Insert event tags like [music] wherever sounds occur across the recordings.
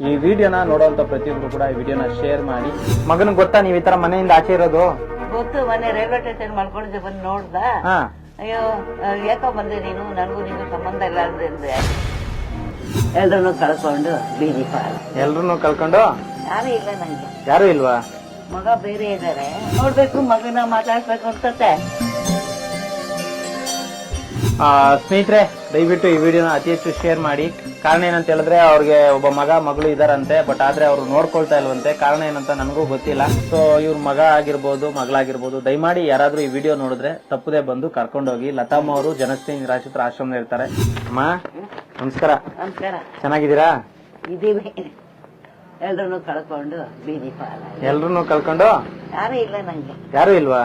ಈ ವಿಡಿಯೋನ ನೋಡುವಂತ ಪ್ರತಿಯೊಬ್ಬರು ಕೂಡ ಈ ವಿಡಿಯೋನ ಶೇರ್ ಮಾಡಿ. ಮಗನಿಗೆ ಗೊತ್ತಾ ನೀವ್ ಈ ತರ ಮನೆಯಿಂದ ಆಚೆ ಇರೋದು? ಗೊತ್ತು ಮೊನ್ನೆ ರೈಲ್ವೆ ಸ್ಟೇಷನ್ ಮಾಡ್ಕೊಂಡಿದ್ದೆ ಬಂದು ನೋಡ್ದ. ಹಾ. ಅಯ್ಯೋ ಯಾಕ ಯಾಕೋ ಬಂದೆ ನೀನು? ನನಗೂ ನಿಂಗೂ ಸಂಬಂಧ ಇಲ್ಲ ಅಂದ್ರೆ ಎಲ್ರು ಎಲ್ರನ್ನೂ ಕಳ್ಕೊಂಡು ಬೀದಿ ಪಾಲ್ ಎಲ್ರು ಕಳ್ಕೊಂಡು? ಯಾರು ಇಲ್ಲ ನಂಗೆ. ಯಾರು ಇಲ್ವಾ? ಮಗ ಬೇರೆ ಇದ್ದಾರೆ ನೋಡ್ಬೇಕು ಮಗನ ಮಾತಾಡ್ಬೇಕು ಅನ್ಸತ್ತೆ. ಆ, ಸ್ನೇಹಿತರೆ ದಯವಿಟ್ಟು ಈ ವಿಡಿಯೋನ ಅತಿ ಹೆಚ್ಚು ಶೇರ್ ಮಾಡಿ. ಕಾರಣ ಏನಂತ ಹೇಳಿದ್ರೆ ಅವ್ರಿಗೆ ಒಬ್ಬ ಮಗ ಮಗಳು ಇದಾರಂತೆ ಬಟ್ ಆದ್ರೆ ಅವ್ರು ನೋಡ್ಕೊಳ್ತಾ ಇಲ್ವಂತೆ. ಕಾರಣ ಏನಂತ ನನಗೂ ಗೊತ್ತಿಲ್ಲ. ಸೊ ಇವ್ರ ಮಗ ಆಗಿರ್ಬೋದು ಮಗಳಾಗಿರ್ಬೋದು ದಯಮಾಡಿ ಯಾರಾದ್ರೂ ಈ ವಿಡಿಯೋ ನೋಡಿದ್ರೆ ತಪ್ಪದೇ ಬಂದು ಕರ್ಕೊಂಡೋಗಿ ಲತಾಮ್ಮ ಅವರು ಜನಸ್ನೇಹಿ ನಿರಾಶ್ರಿತರ ಆಶ್ರಮ ಇರ್ತಾರೆ. ಅಮ್ಮ ನಮಸ್ಕಾರ. ನಮಸ್ಕಾರ. ಚೆನ್ನಾಗಿದ್ದೀರಾ? ಇದೀವಿ ಎಲ್ರನ್ನೂ ಕಳ್ಕೊಂಡು ಬೀದಿ ಪಾಲ. ಎಲ್ರು ಕಳ್ಕೊಂಡು? ಯಾರು ಇಲ್ಲ ನಂಗೆ. ಯಾರು ಇಲ್ವಾ?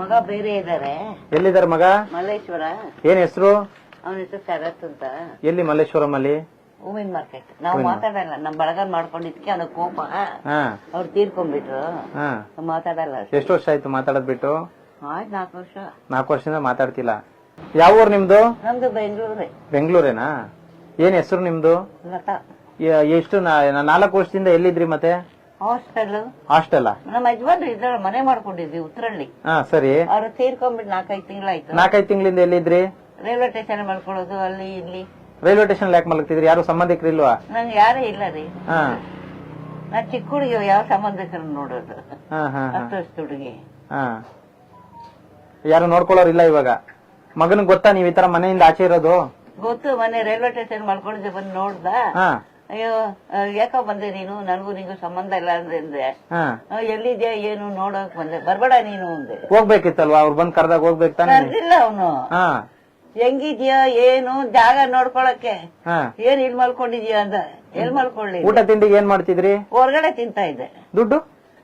ಮಗ ಬೇರೆ ಇದಾರೆ. ಎಲ್ಲಿದ್ದಾರೆ ಮಗ? ಮಲ್ಲೇಶ್ವರ. ಏನ್ ಹೆಸರು? ಅವನ ಹೆಸರು ಶರತ್ ಅಂತ. ಎಲ್ಲಿ ಮಲ್ಲೇಶ್ವರಂ ಅಲ್ಲಿ? ಹೂವಿನ ಮಾರ್ಕೆಟ್ ನಾವು ಮಾತಾಡಲ್ಲ ನಮ್ ಬಳಗ ಮಾಡ್ಕೊಂಡಿದ್ಕೆ ಅವನ ಕೋಪ. ಅವ್ರು ತೀರ್ಕೊಂಡ್ಬಿಟ್ರು. ಹಾ. ಮಾತಾಡಲ್ಲ ಎಷ್ಟು ವರ್ಷ ಆಯ್ತು ಮಾತಾಡದ್ ಬಿಟ್ಟು? ಆಯ್ತು ನಾಲ್ಕು ವರ್ಷ. ನಾಲ್ಕು ವರ್ಷದಿಂದ ಮಾತಾಡ್ತಿಲ್ಲ. ಯಾವ ಊರು ನಿಮ್ದು? ನಮ್ದು ಬೆಂಗಳೂರೇ. ಬೆಂಗಳೂರೇನಾ? ಏನ್ ಹೆಸರು ನಿಮ್ದು? ಲತಾ. ಎಷ್ಟು ನಾ- ನಾಲ್ಕು ವರ್ಷದಿಂದ ಎಲ್ಲಿದ್ರಿ ಮತ್ತೆ? ಹಾಸ್ಟೆಲ್. ಹಾಸ್ಟೆಲ್ ನಮ್ಮ ಯಜಮಾನ್ರು ಇದ್ರ ಮನೆ ಮಾಡ್ಕೊಂಡಿದ್ವಿ ಉತ್ತರಳ್ಳಿ. ಹಾ ಸರಿ. ಅವ್ರು ತೀರ್ಕೊಂಡ್ಬಿಟ್ಟು ನಾಲ್ಕೈದು ತಿಂಗಳಾಯ್ತು. ನಾಲ್ಕೈದು ತಿಂಗಳಿಂದ ಎಲ್ಲಿದ್ರಿ? ರೈಲ್ವೆ ಸ್ಟೇಷನ್ ಮಾಡ್ಕೊಳ್ಳೋದು ಅಲ್ಲಿ ಇಲ್ಲಿ. ರೈಲ್ವೆ ಸ್ಟೇಷನ್ ಯಾಕೆ ಮಲಗ್ತಿದ್ರಿ? ಯಾರು ಸಂಬಂಧಿಕರು ಇಲ್ವಾ? ನಂಗೆ ಯಾರೇ ಇಲ್ಲ ರೀ. ಹಾ. ನಾ ಚಿಕ್ಕ ಹುಡುಗಿ ಯಾವ ಸಂಬಂಧಿಕರು ನೋಡೋದು? ಹಾ ಹಾ ಹಾ. ಹತ್ತು ವರ್ಷದ ಹುಡುಗಿ. ಹಾ. ಯಾರು ನೋಡ್ಕೊಳ್ಳೋರಿಲ್ಲ ಇವಾಗ? ಮಗನಿಗೆ ಗೊತ್ತಾ ನೀವ್ ಈ ತರ ಮನೆಯಿಂದ ಆಚೆ ಇರೋದು? ಗೊತ್ತು ಮನೆ ರೈಲ್ವೆ ಸ್ಟೇಷನ್ ಮಾಡ್ಕೊಂಡಿದ್ದೆ ಬಂದು ನೋಡ್ದ. ಹಾ. ಅಯ್ಯೋ ಯಾಕೋ ಬಂದೆ ನೀನು? ನನಗೂ ನಿಂಗೂ ಸಂಬಂಧ ಇಲ್ಲ ಅಂದ್ರೆ ಅಂದೆ. ಹಾ. ಆ, ಎಲ್ಲಿದ್ಯಾ ಏನು ನೋಡೋಕ್ ಬಂದೆ? ಬರ್ಬೇಡ ನೀನು ಅಂದೆ. ಹೋಗ್ಬೇಕಿತ್ತಲ್ವಾ? ಅವ್ರು ಬಂದ್ ಕರ್ದಾಗ ಹೋಗ್ಬೇಕು ತಾನೆ? ಕರ್ದಿಲ್ಲ ಅವನು. ಹಾ. ಹೆಂಗಿದ್ಯಾ ಏನು ಜಾಗ ನೋಡ್ಕೊಳಕ್ಕೆ? ಹಾ. ಏನ್ ಇಲ್ ಮಲ್ಕೊಂಡಿದ್ಯಾ ಅಂತ? ಎಲ್ ಮಲ್ಕೊಳ್ಳಿ ಊಟ ತಿಂಡಿಗೆ ಏನ್ ಮಾಡ್ತಿದ್ರಿ? ಹೊರಗಡೆ ತಿಂತಾ ಇದ್ದೆ. ದುಡ್ಡು?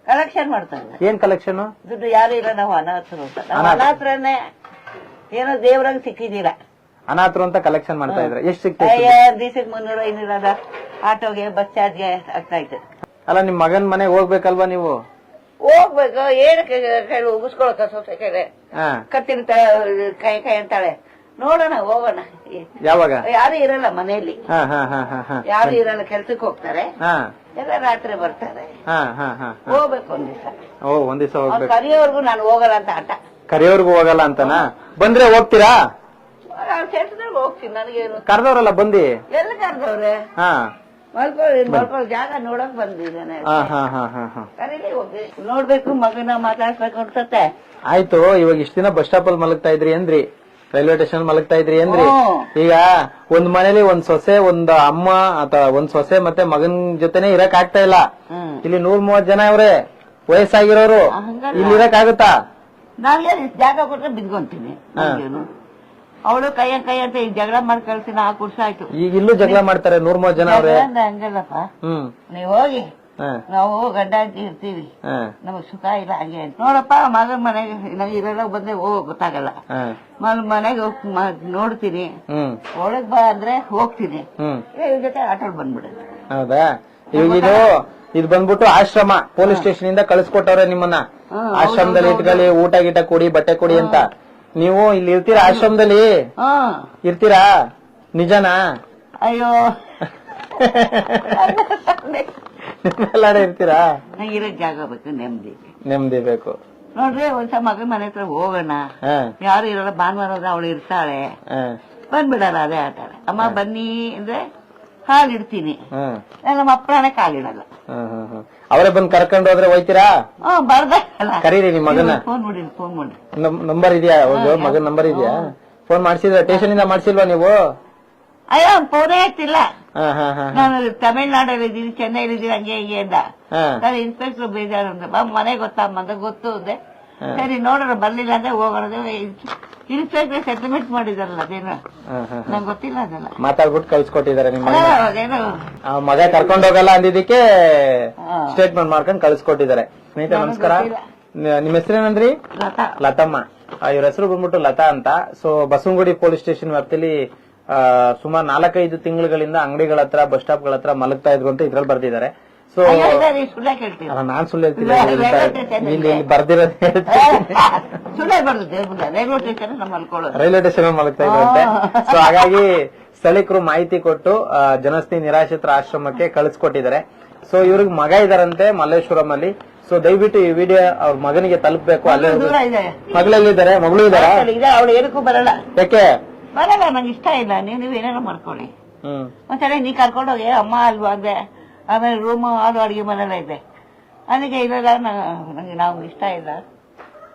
ಕಲೆಕ್ಷನ್ ಮಾಡ್ತಾ ಇದ್ದೆ. ಏನ್ ಕಲೆಕ್ಷನ್? ದುಡ್ಡು ಯಾರು ಇಲ್ಲ ನಾವು ಅನಾಥರು ಅಂತ. ನಾವು ಅನಾಥರನ್ನೇ ಏನೋ ದೇವ್ರಂಗ್ ಸಿಕ್ಕಿದೀರಾ ಅನಾಥರು ಅಂತ ಕಲೆಕ್ಷನ್ ಮಾಡ್ತಾ ಇದ್ರೆ? ಎಷ್ಟ್ ಸಿಕ್ತ ಅಯ್ಯ ದಿವಸಕ್ಕೆ ಮುನ್ನೂರ ಐನೂರ ಅದ. ಆಟೋಗೆ ಬಸ್ ಚಾರ್ಜ್ಗೆ ಆಗ್ತಾ ಇತ್ತು. ಅಲ್ಲ ನಿಮ್ ಮಗನ್ ಮನೆಗ್ ಹೋಗ್ಬೇಕಲ್ವಾ ನೀವು? ಹೋಗ್ಬೇಕು. ಏನಕ್ಕೆ ಕೈ ಉಗಿಸ್ಕೊಳಕ ಸೊಸೆ ಕೈಲೆ ಹಾ. ಕತ್ತಿನ ಕೈ ಕೈ ಅಂತಾಳೆ. ನೋಡೋಣ ಹೋಗೋಣ. ಯಾವಾಗ? ಯಾರು ಇರಲ್ಲ ಮನೆಯಲ್ಲಿ. ಹಾ ಹಾ ಹಾ ಹಾ ಹಾ. ಯಾರು ಇರಲ್ಲ ಕೆಲ್ಸಕ್ಕೆ ಹೋಗ್ತಾರೆ. ಹಾ. ಎಲ್ಲ ರಾತ್ರಿ ಬರ್ತಾರೆ. ಹಾ ಹಾ ಹಾ ಹೋಗ್ಬೇಕು ಒಂದ್ ದಿವಸ. ಓ ಒಂದ್ ದಿವಸ ಹೋಗ್ಬೇಕು. ಕರಿಯೋರ್ಗು ನಾನು ಹೋಗಲ್ಲ ಅಂತ ಆಟ. ಕರಿಯೋರ್ಗು ಹೋಗಲ್ಲ ಅಂತನಾ? ಬಂದ್ರೆ ಹೋಗ್ತೀರಾ? ಕೆಲ್ಸದಲ್ಲಿ ಕೆಲ್ಸದಾಗ ಹೋಗ್ತೀನಿ ನನಗೇನು. ಕರ್ದವ್ರಲ್ಲ ಬಂದಿ? ಎಲ್ಲ ಕರೆದವ್ರೆ? ಹಾ. ಜಾಗ ನೋಡಕ್ ಬಂದಿದ್ದೇನೆ ಹೋಗಿ ನೋಡ್ಬೇಕು ಮಗನ ಮಾತಾಡ್ಬೇಕು ಅನ್ಸತ್ತೆ. ಆಯ್ತು ಇವಾಗ ಇಷ್ಟ ದಿನ ಬಸ್ ಸ್ಟಾಪ್ ಅಲ್ಲಿ ಮಲಗ್ತಾ ಇದ್ರಿ ಅಂದ್ರಿ. ರೈಲ್ವೆ ಸ್ಟೇಷನ್ ಮಲಗ್ತಾ ಇದ್ರಿ ಏನ್ರಿ ಈಗ ಒಂದ್ ಮನೇಲಿ ಒಂದ್ ಸೊಸೆ ಒಂದ್ ಅಮ್ಮ ಅಥವಾ ಒಂದ್ ಸೊಸೆ ಮತ್ತೆ ಮಗನ್ ಜೊತೆನೆ ಇರಕ್ ಆಗ್ತಾ ಇಲ್ಲ. ಇಲ್ಲಿ ನೂರ್ ಮೂವತ್ ಜನ ಅವ್ರೆ ವಯಸ್ಸಾಗಿರೋರು. ಇಲ್ಲಿ ಇರಕ್ ಆಗುತ್ತಾ? ಜಾಗ ಕೊಟ್ರೆ ಬಿದ್ಕೊಂತೀನಿ ಅವಳು ಕೈಯ ಕೈ ಅಂತ ಈಗ ಜಗಳ ಮಾಡಿ ಕಳ್ಸಿ ನಾಲ್ಕು ವರ್ಷ ಆಯ್ತು. ಈಗ ಇಲ್ಲೂ ಜಗಳ ಮಾಡ್ತಾರೆ ನೂರ್ ಮೂವತ್ ಜನ ಅವ್ರೆ. ಹಂಗಲ್ಲಪ್ಪ. ಹ್ಮ್. ನೀವ್ ಹೋಗಿ ನಾವು ಅಂತ ಇರ್ತೀವಿ. ನಮಗ್ ಸುಖ ಇಲ್ಲ ಹಂಗೆ. ನೋಡಪ್ಪ ಮಗನ್ ಮನೆಗೆ ನಾವು ಇರೋಲ್ಲ ಬಂದ್ರೆ ಹೋಗ್ ಗೊತ್ತಾಗಲ್ಲ. ಮಗ ಮಲ್ ಮನೆಗೆ ಹೋಗ್ ನೋಡ್ತೀನಿ. ಒಳಗ್ ಬಾ ಅಂದ್ರೆ ಹೋಗ್ತೀನಿ. ಇವ್ರ ಜೊತೆ ಆಟೋ ಬಂದ್ಬಿಡುತ್ತೆ ಹೌದಾ? ಇವಾಗ ಇದು ಇದು ಬಂದ್ಬಿಟ್ಟು ಆಶ್ರಮ ಪೊಲೀಸ್ ಸ್ಟೇಷನ್ ಇಂದ ಕಳಿಸ್ಕೊಟ್ಟವ್ರೆ ನಿಮ್ಮನ್ನ. ಆಶ್ರಮದಲ್ಲಿ ಇಟ್ಕೊಳ್ಳಿ ಊಟ ಗೀಟ ಕೊಡಿ ಬಟ್ಟೆ ಕೊಡಿ ಅಂತ. ನೀವು ಇಲ್ಲಿ ಇರ್ತೀರಾ ಆಶ್ರಮದಲ್ಲಿ? ಇರ್ತೀರಾ? ನಿಜನಾ? ಅಯ್ಯೋ. [laughs] ಎಲ್ಲಾಡೆ ಇರ್ತೀರಾ? ನಂಗೆ ಇರೋ ಜಾಗ ಬೇಕು ನೆಮ್ಮದಿ. ನೆಮ್ಮದಿ ಬೇಕು. ನೋಡ್ರಿ ಒಂದ್ಸ ಮಗನ್ ಮನೆ ಹತ್ರ ಹೋಗೋಣ. ಯಾರು ಇರೋಲ್ಲ ಭಾನುವಾರ ಅವಳು ಇರ್ತಾಳೆ. ಬಂದ್ಬಿಡಲ್ಲ ಅದೇ ಆಟ. ಅಮ್ಮ ಬನ್ನಿ ಅಂದ್ರೆ ಹ, ನಮ್ಮ ಅಪ್ಪಣೆ ಕಾಲಿಡಲ್ಲ. ಅವರೇ ಬಂದು ಕರ್ಕೊಂಡು ಹೋದ್ರೆ ಹೋಯ್ತೀರಾ? ಬರ್ದ ಅಲ್ಲ ಕರೀರಿ ನಿಮ್ಮ ಮಗನ. ಫೋನ್ ಮಾಡಿ ಫೋನ್ ಮಾಡಿ. ನಂಬರ್ ಇದೆಯಾ? ಮಗನ್ ನಂಬರ್ ಇದೆಯಾ? ಫೋನ್ ಮಾಡ್ಸಿದ್ರ? ಸ್ಟೇಷನ್ ಇಂದ ಮಾಡ್ಸಿಲ್ವಾ ನೀವು? ಅಯ್ಯೋ ಫೋನೇ ಆಗ್ತಿಲ್ಲ ಹ. ನಾನು ತಮಿಳ್ನಾಡಲ್ಲಿ ಇದ್ದೀನಿ ಚೆನ್ನೈಲಿ ಇದ್ದೀನಿ ಹಂಗೆ ಹಿಂಗೆ ಅಂದ ಹ, ನಾನು ಇನ್ಸ್ಪೆಕ್ಟರ್ ಬೇಜಾರು ಅಂದ್ರೆ ಬಾ ಮನೆ ಗೊತ್ತಾ ಅಂತ ಗೊತ್ತು ಅಂದೆ ಸರಿ ನೋಡೋಣ ಬರ್ಲಿಲ್ಲ ಅಂದ್ರೆ ಹೋಗೋಣ. ಇನ್ಸ್ಪೆಕ್ಟರ್ ಸೆಟಲ್ಮೆಂಟ್ ಮಾಡಿದಾರಲ್ಲ ಅದೇನೋ. ನಂಗೆ ಗೊತ್ತಿಲ್ಲ ಅದೆಲ್ಲ. ಮಾತಾಡ್ಬಿಟ್ಟು ಕಳ್ಸ್ಕೊಟ್ಟಿದ್ದಾರೆ ನಿಮ್ಮ. ಅದೇನೋ. ಆ ಮಗ ಕರ್ಕೊಂಡು ಹೋಗಲ್ಲ ಅಂದಿದ್ದಕ್ಕೆ. ಸ್ಟೇಟ್ಮೆಂಟ್ ಮಾಡ್ಕೊಂಡು ಕಳ್ಸ್ಕೊಟ್ಟಿದ್ದಾರೆ. ಸ್ನೇಹಿತರೆ ನಮಸ್ಕಾರ. ನಿಮ್ಮ ಹೆಸರೇನಂದ್ರಿ ಲತಾ. ಲತಮ್ಮ. ಇವ್ರ ಹೆಸರು ಬಂದ್ಬಿಟ್ಟು ಲತಾ ಅಂತ. ಸೊ ಬಸವನಗುಡಿ ಪೊಲೀಸ್ ಸ್ಟೇಷನ್ ವ್ಯಾಪ್ತಿಯಲ್ಲಿ ಆ, ಸುಮಾರು ನಾಲ್ಕೈದು ತಿಂಗಳುಗಳಿಂದ ಅಂಗಡಿಗಳ ಹತ್ರ ಬಸ್ ಸ್ಟಾಪ್ಗಳ ಹತ್ರ ಮಲಗ್ತಾ ಇದ್ರು ಅಂತ ಇದ್ರಲ್ಲಿ ಬರ್ದಿದ್ದಾರೆ. ಸೊ ನಾನ್ ಸುಳ್ಳು ಇಲ್ಲ, ಬರ್ದಿರೋದು ಹೇಳ್ತೀನಿ. ರೈಲ್ವೆ ಸ್ಟೇಷನ್ ಮಲಗ್ತಾ ಇದ್ರಂತೆ ಸೊ ಹಾಗಾಗಿ ಸ್ಥಳೀಕರು ಮಾಹಿತಿ ಕೊಟ್ಟು ಆ, ಜನಸ್ನೇಹಿ ನಿರಾಶ್ರಿತರ ಆಶ್ರಮಕ್ಕೆ ಕಳಿಸ್ಕೊಟ್ಟಿದ್ದಾರೆ. ಸೊ ಇವ್ರಿಗೆ ಮಗ ಇದಾರಂತೆ ಮಲ್ಲೇಶ್ವರಂ ಅಲ್ಲಿ ಸೊ ದಯವಿಟ್ಟು ಈ ವಿಡಿಯೋ ಅವ್ರ ಮಗನಿಗೆ ತಲುಪಬೇಕು. ಅಲ್ಲೇ ಮಗಳಲ್ಲಿದ್ದಾರೆ ಮಗಳು ಇದಾರೆ ಯಾಕೆ? ಬರಲ್ಲ ನಂಗೆ ಇಷ್ಟ ಇಲ್ಲ. ನೀವು ನೀವು ಏನಾರ ಮಾಡ್ಕೊಳ್ಳಿ. ಒಂದ್ಸಲ ನೀ ಕರ್ಕೊಂಡೋಗಿ ಅಮ್ಮ ಅಲ್ವಾ ಅಂದೆ. ಆಮೇಲೆ ರೂಮು ಅದು ಅಡಿಗೆ ಮನೆಲ್ಲ ಇದೆ. ಅದಕ್ಕೆ ಇಲ್ಲ ನಂಗೆ ನಾವು ಇಷ್ಟ ಇಲ್ಲ.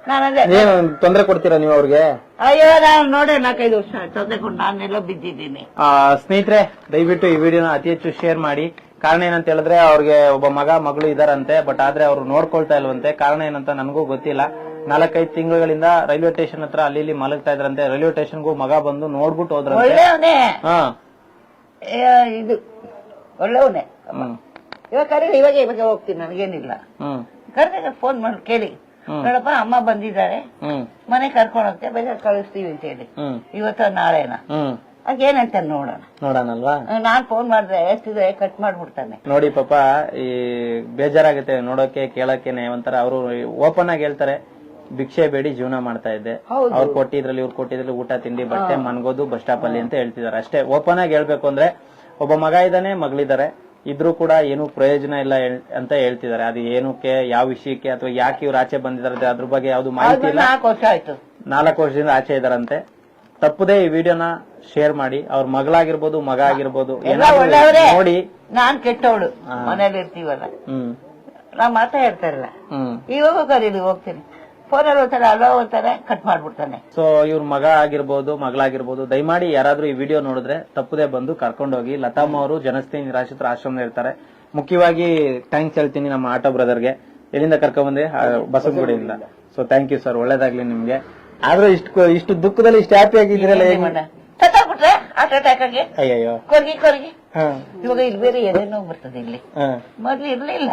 ನಾನಂದೆ ಏನು ತೊಂದರೆ ಕೊಡ್ತೀರಾ ನೀವು ಅವ್ರಿಗೆ? ಅಯ್ಯೋ ನಾನು ನೋಡಿ ನಾಲ್ಕೈದು ವರ್ಷ ತೊಂದರೆ ಕೊಟ್ಟು ನಾನೆಲ್ಲೋ ಬಿದ್ದಿದ್ದೀನಿ. ಆ, ಸ್ನೇಹಿತರೆ ದಯವಿಟ್ಟು ಈ ವಿಡಿಯೋನ ಅತಿ ಹೆಚ್ಚು ಶೇರ್ ಮಾಡಿ. ಕಾರಣ ಏನಂತ ಹೇಳಿದ್ರೆ ಅವ್ರಿಗೆ ಒಬ್ಬ ಮಗ ಮಗಳು ಇದಾರಂತೆ. ಬಟ್ ಆದ್ರೆ ಅವ್ರು ನೋಡ್ಕೊಳ್ತಾ ಇಲ್ವಂತೆ. ಕಾರಣ ಏನಂತ ನನಗೂ ಗೊತ್ತಿಲ್ಲ. ನಾಲ್ಕೈದು ತಿಂಗಳಿಂದ ರೈಲ್ವೆ ಸ್ಟೇಷನ್ ಹತ್ರ ಅಲ್ಲಿ ಇಲ್ಲಿ ಮಲಗ್ತಾ ಇದ್ರಂತೆ. ರೈಲ್ವೆ ಸ್ಟೇಷನ್ಗೂ ಮಗ ಬಂದು ನೋಡ್ಬಿಟ್ಟು ಹೋದ್ರಂತೆ. ಒಳ್ಳೆಯವನೇ. ಹಾ. ಇದು ಒಳ್ಳೆಯವನೇ. ಹ್ಮ್. ಇವಾಗ ಕರೀ ಇವಾಗ ಇವಾಗ ಹೋಗ್ತೀನಿ ನನಗೇನಿಲ್ಲ. ಹ್ಮ್. ಕರೆದಾಗ ಫೋನ್ ಮಾಡಿ ಕೇಳಿ. ನೋಡಪ್ಪ ಅಮ್ಮ ಬಂದಿದ್ದಾರೆ. ಹ್ಮ್. ಮನೆ ಕರ್ಕೊಂಡು ಹೋಗ್ತೆ ಬೇಗ ಕಳಿಸ್ತೀವಿ ಅಂತ ಹೇಳಿ ಹ್ಮ್. ಇವತ್ತ ನಾಳೆನ? ಹ್ಮ್. ಅದೇನಂತ ನೋಡೋಣ? ನೋಡೋಣಲ್ವಾ? ನಾನ್ ಫೋನ್ ಮಾಡಿದ್ರೆ ಎಷ್ಟಿದೆ ಕಟ್ ಮಾಡ್ಬಿಡ್ತಾನೆ. ನೋಡಿ ಪಾಪ ಈ ಬೇಜಾರಾಗುತ್ತೆ ನೋಡೋಕೆ ಕೇಳೋಕೆನೆ ಒಂಥರ ಅವರು ಓಪನ್ ಆಗಿ ಹೇಳ್ತಾರೆ. ಭಿಕ್ಷೆ ಬೇಡಿ ಜೀವನ ಮಾಡ್ತಾ ಇದ್ದೆ. ಹೌದು. ಅವ್ರು ಕೊಟ್ಟಿದ್ರಲ್ಲಿ ಇವ್ರು ಕೊಟ್ಟಿದ್ರಲ್ಲಿ ಊಟ ತಿಂಡಿ ಬಟ್ಟೆ ಮನ್ಗೋದು ಬಸ್ ಸ್ಟಾಪ್ ಅಲ್ಲಿ ಅಂತ ಹೇಳ್ತಿದಾರೆ ಅಷ್ಟೇ ಓಪನ್ ಆಗಿ ಹೇಳ್ಬೇಕು ಅಂದ್ರೆ ಒಬ್ಬ ಮಗ ಇದ್ದಾನೆ ಮಗಳಿದ್ದಾರೆ. ಇದ್ರೂ ಕೂಡ ಏನು ಪ್ರಯೋಜನ ಇಲ್ಲ ಹೇಳ್- ಅಂತ ಹೇಳ್ತಿದ್ದಾರೆ. ಅದು ಏನಕ್ಕೆ ಯಾವ ವಿಷಯಕ್ಕೆ ಅಥವಾ ಯಾಕೆ ಇವ್ರು ಆಚೆ ಬಂದಿದ್ದಾರೆ ಅದ್ರ ಬಗ್ಗೆ ಯಾವ್ದು ಮಾಹಿತಿ ಇಲ್ಲ. ನಾಲ್ಕು ವರ್ಷ ಆಯ್ತು. ನಾಲ್ಕು ವರ್ಷದಿಂದ ಆಚೆ ಇದಾರಂತೆ ತಪ್ಪದೇ ಈ ವಿಡಿಯೋನ ಶೇರ್ ಮಾಡಿ. ಅವ್ರ ಮಗಳಾಗಿರ್ಬೋದು ಮಗ ಆಗಿರ್ಬೋದು ಎಲ್ಲ ಏನಾದ್ರು ಒಳ್ಳೆಯವರೇ. ನೋಡಿ. ನಾನ್ ಕೆಟ್ಟವಳು. ಮನೇಲಿ ಇರ್ತೀವಲ್ಲ. ಹ್ಮ್. ನಾ ಮಾತಾ ಇರ್ತಾರಲ್ಲ ಹ್ಮ್. ಇವಾಗ ಕರೀಲಿ ಹೋಗ್ತೀನಿ. ಫೋನಲ್ಲಿ ಒಂಥರ ಅಲೋ ಒಂಥರ ಕಟ್ ಮಾಡ್ಬಿಡ್ತಾನೆ. ಸೊ ಇವ್ರ ಮಗ ಆಗಿರ್ಬೋದು ಮಗಳಾಗಿರ್ಬೋದು ದಯಮಾಡಿ ಯಾರಾದ್ರೂ ಈ ವಿಡಿಯೋ ನೋಡಿದ್ರೆ ತಪ್ಪದೆ ಬಂದು ಕರ್ಕೊಂಡೋಗಿ ಲತಾಮ್ಮ ಅವರು ಜನಸ್ತಿ ನಿರಾಶ್ರಿತರ ಆಶ್ರಮದ ಇರ್ತಾರೆ. ಮುಖ್ಯವಾಗಿ ಥ್ಯಾಂಕ್ಸ್ ಹೇಳ್ತೀನಿ ನಮ್ಮ ಆಟೋ ಬ್ರದರ್ಗೆ ಎಲ್ಲಿಂದ ಕರ್ಕೊಂಡ್ಬಂದೆ ಬಸವನಗುಡಿಯಿಂದ. ಸೊ ಥ್ಯಾಂಕ್ ಯು ಸರ್ ಒಳ್ಳೇದಾಗ್ಲಿ ನಿಮ್ಗೆ. ಆದ್ರೂ ಇಷ್ಟು ಇಷ್ಟು ದುಃಖದಲ್ಲಿ ಇಷ್ಟು ಹ್ಯಾಪಿ ಆಗಿದ್ದೀರಲ್ಲ ಹೇಗೆ? ಸತ್ತಾಗ್ಬಿಟ್ರೆ ಹಾರ್ಟ್ ಅಟ್ಯಾಕ್ ಆಗಿ? ಅಯ್ಯಯ್ಯೋ. ಕೊರ್ಗಿ ಕೊರ್ಗಿ. ಹಾ. ಇವಾಗ ಇಲ್ಲಿ ಬೇರೆ ಬರ್ತದೆ ಇಲ್ಲಿ. ಮೊದ್ಲು ಇರ್ಲಿಲ್ಲ.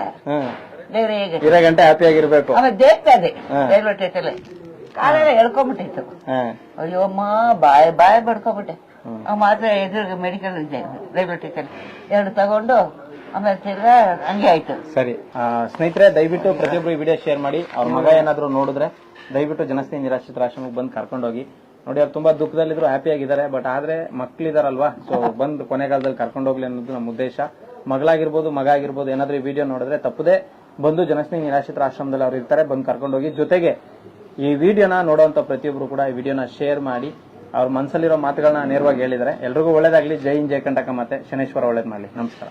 ಬೇರೆ ಇರೋ ಗಂಟೆ ಹ್ಯಾಪಿ ಆಗಿರ್ಬೇಕು. ಆಮೇಲೆ ದೇಗ್ತಾ ಇದೆ. ರೈಲ್ವೆ ಕಾಲೆಲ್ಲ ಅಯ್ಯೋ ಅಮ್ಮ ಬಾಯ್ ಬಾಯ್ ಬಡ್ಕೊಂಬಿಟ್ಟೆ. ಮಾತ್ರ ಎದುರು ಮೆಡಿಕಲ್ ಇದೆ ರೈಲ್ವೆ ಸ್ಟೇಷನ್ ಎರಡು ತಗೊಂಡು ಆಮೇಲೆ ತಿರ್ಗಾ ಹಂಗೆ ಆಯ್ತು. ಸರಿ. ಸ್ನೇಹಿತರೆ ದಯವಿಟ್ಟು ಪ್ರತಿಯೊಬ್ಬರು ಈ ವಿಡಿಯೋ ಶೇರ್ ಮಾಡಿ. ಅವ್ರ ಮಗ ಏನಾದ್ರು ನೋಡಿದ್ರೆ ದಯವಿಟ್ಟು ಜನಸ್ನೇಹಿ ನಿರಾಶ್ರಿತರ ಆಶ್ರಮಕ್ಕೆ ಬಂದು ಕರ್ಕೊಂಡೋಗಿ ನೋಡಿ ಅವ್ರು ತುಂಬಾ ದುಃಖದಲ್ಲಿದ್ರು ಹ್ಯಾಪಿ ಆಗಿದ್ದಾರೆ. ಬಟ್ ಆದ್ರೆ ಮಕ್ಳಿದಾರಲ್ವಾ? ಸೊ ಬಂದು ಕೊನೆಗಾಲದಲ್ಲಿ ಕರ್ಕೊಂಡೋಗ್ಲಿ ಅನ್ನೋದು ನಮ್ಮ ಉದ್ದೇಶ. ಮಗಳಾಗಿರ್ಬೋದು ಮಗ ಆಗಿರ್ಬೋದು ಏನಾದ್ರೂ ಈ ವಿಡಿಯೋ ನೋಡಿದ್ರೆ ತಪ್ಪದೆ ಬಂದು ಜನಸ್ನೇಹಿ ನಿರಾಶ್ರಿತರ ಆಶ್ರಮದಲ್ಲಿ ಅವ್ರು ಇರ್ತಾರೆ, ಬಂದು ಕರ್ಕೊಂಡೋಗಿ ಜೊತೆಗೆ ಈ ವಿಡಿಯೋನ ನೋಡುವಂತ ಪ್ರತಿಯೊಬ್ರು ಕೂಡ ಈ ವಿಡಿಯೋನ ಶೇರ್ ಮಾಡಿ, ಅವ್ರ ಮನಸ್ಸಲ್ಲಿರೋ ಮಾತುಗಳನ್ನ ನೇರವಾಗಿ ಹೇಳಿದ್ದಾರೆ. ಎಲ್ರಿಗೂ ಒಳ್ಳೇದಾಗ್ಲಿ. ಜೈ ಇನ್ ಜೈ ಕಂಟಕ ಮತ್ತೆ ಶನೇಶ್ವರ ಒಳ್ಳೇದ್ ಮಾಡಲಿ. ನಮಸ್ಕಾರ.